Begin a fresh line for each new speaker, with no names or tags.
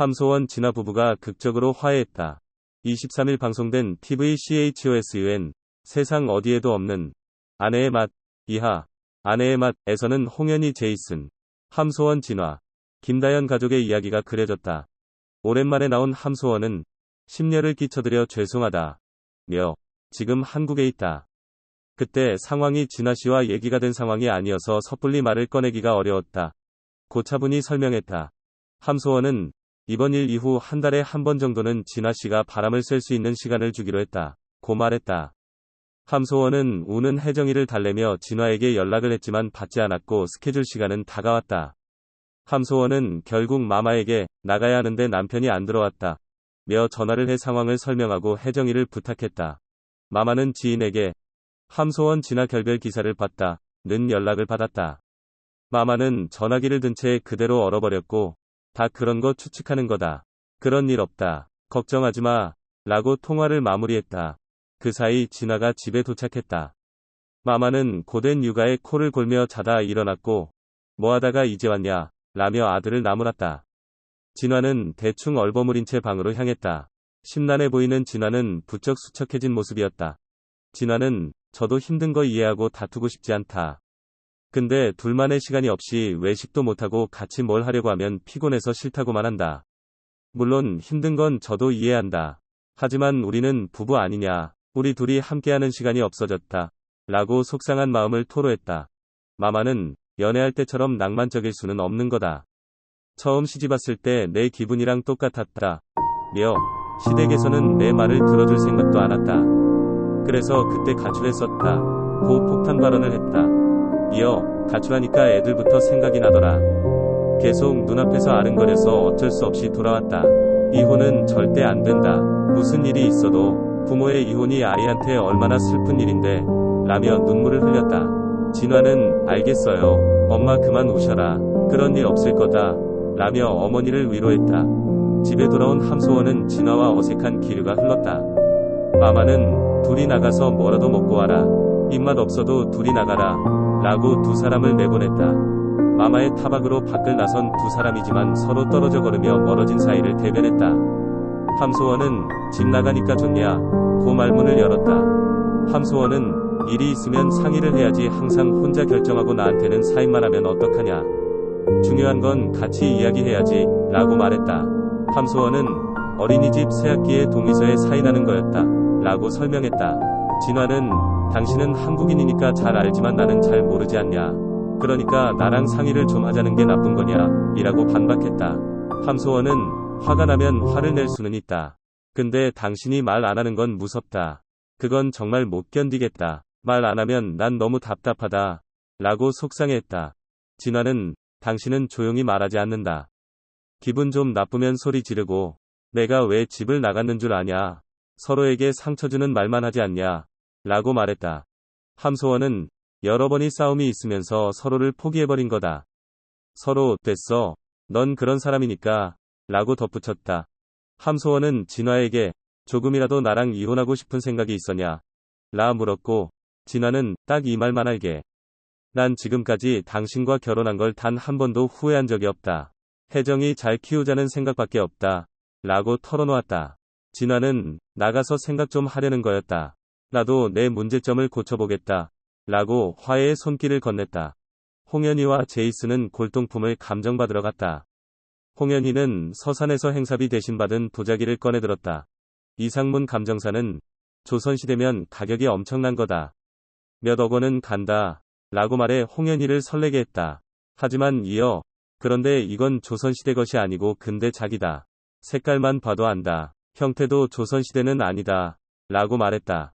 함소원 진아 부부가 극적으로 화해했다. 23일 방송된 TV CHOSUN 세상 어디에도 없는 아내의 맛 이하 아내의 맛에서는 홍현희 제이슨 함소원 진화 김다연 가족의 이야기가 그려졌다. 오랜만에 나온 함소원은 심려를 끼쳐드려 죄송하다. 며 지금 한국에 있다. 그때 상황이 진아 씨와 얘기가 된 상황이 아니어서 섣불리 말을 꺼내기가 어려웠다. 고차분히 설명했다. 함소원은 이번 일 이후 한 달에 한 번 정도는 진아 씨가 바람을 쐴 수 있는 시간을 주기로 했다. 고 말했다. 함소원은 우는 혜정이를 달래며 진화에게 연락을 했지만 받지 않았고 스케줄 시간은 다가왔다. 함소원은 결국 마마에게 나가야 하는데 남편이 안 들어왔다. 며 전화를 해 상황을 설명하고 혜정이를 부탁했다. 마마는 지인에게 함소원 진화 결별 기사를 봤다. 는 연락을 받았다. 마마는 전화기를 든 채 그대로 얼어버렸고 다 그런 거 추측하는 거다. 그런 일 없다. 걱정하지 마. 라고 통화를 마무리했다. 그 사이 진아가 집에 도착했다. 마마는 고된 육아에 코를 골며 자다 일어났고 뭐하다가 이제 왔냐 라며 아들을 나무랐다. 진화는 대충 얼버무린 채 방으로 향했다. 심란해 보이는 진화는 부쩍 수척해진 모습이었다. 진화는 저도 힘든 거 이해하고 다투고 싶지 않다. 근데 둘만의 시간이 없이 외식도 못하고 같이 뭘 하려고 하면 피곤해서 싫다고만 한다. 물론 힘든 건 저도 이해한다. 하지만 우리는 부부 아니냐. 우리 둘이 함께하는 시간이 없어졌다. 라고 속상한 마음을 토로했다. 마마는 연애할 때처럼 낭만적일 수는 없는 거다. 처음 시집 왔을 때 내 기분이랑 똑같았다. 며 시댁에서는 내 말을 들어줄 생각도 않았다. 그래서 그때 가출했었다. 고 폭탄 발언을 했다. 이어 가출하니까 애들부터 생각이 나더라. 계속 눈앞에서 아른거려서 어쩔 수 없이 돌아왔다. 이혼은 절대 안 된다. 무슨 일이 있어도 부모의 이혼이 아이한테 얼마나 슬픈 일인데 라며 눈물을 흘렸다. 진화는 알겠어요. 엄마 그만 우셔라. 그런 일 없을 거다. 라며 어머니를 위로했다. 집에 돌아온 함소원은 진화와 어색한 기류가 흘렀다. 마마는 둘이 나가서 뭐라도 먹고 와라. 입맛 없어도 둘이 나가라. 라고 두 사람을 내보냈다. 마마의 타박으로 밖을 나선 두 사람이지만 서로 떨어져 걸으며 멀어진 사이를 대변했다. 함소원은 집 나가니까 좋냐? 고 말문을 열었다. 함소원은 일이 있으면 상의를 해야지 항상 혼자 결정하고 나한테는 사인만 하면 어떡하냐. 중요한 건 같이 이야기해야지 라고 말했다. 함소원은 어린이집 새학기에 동의서에 사인하는 거였다. 라고 설명했다. 진화는 당신은 한국인이니까 잘 알지만 나는 잘 모르지 않냐. 그러니까 나랑 상의를 좀 하자는 게 나쁜 거냐. 이라고 반박했다. 함소원은 화가 나면 화를 낼 수는 있다. 근데 당신이 말 안 하는 건 무섭다. 그건 정말 못 견디겠다. 말 안 하면 난 너무 답답하다. 라고 속상해했다. 진화는 당신은 조용히 말하지 않는다. 기분 좀 나쁘면 소리 지르고 내가 왜 집을 나갔는 줄 아냐. 서로에게 상처 주는 말만 하지 않냐. 라고 말했다. 함소원은 여러 번이 싸움이 있으면서 서로를 포기해버린 거다. 서로 됐어. 넌 그런 사람이니까. 라고 덧붙였다. 함소원은 진화에게 조금이라도 나랑 이혼하고 싶은 생각이 있었냐? 라 물었고, 진화는 딱 이 말만 알게. 난 지금까지 당신과 결혼한 걸 단 한 번도 후회한 적이 없다. 혜정이 잘 키우자는 생각밖에 없다. 라고 털어놓았다. 진화는 나가서 생각 좀 하려는 거였다. 나도 내 문제점을 고쳐보겠다. 라고 화해의 손길을 건넸다. 홍현희와 제이스는 골동품을 감정받으러 갔다. 홍현희는 서산에서 행사비 대신 받은 도자기를 꺼내들었다. 이상문 감정사는 조선시대면 가격이 엄청난 거다. 몇억 원은 간다. 라고 말해 홍현희를 설레게 했다. 하지만 이어 그런데 이건 조선시대 것이 아니고 근대 작이다. 색깔만 봐도 안다. 형태도 조선시대는 아니다. 라고 말했다.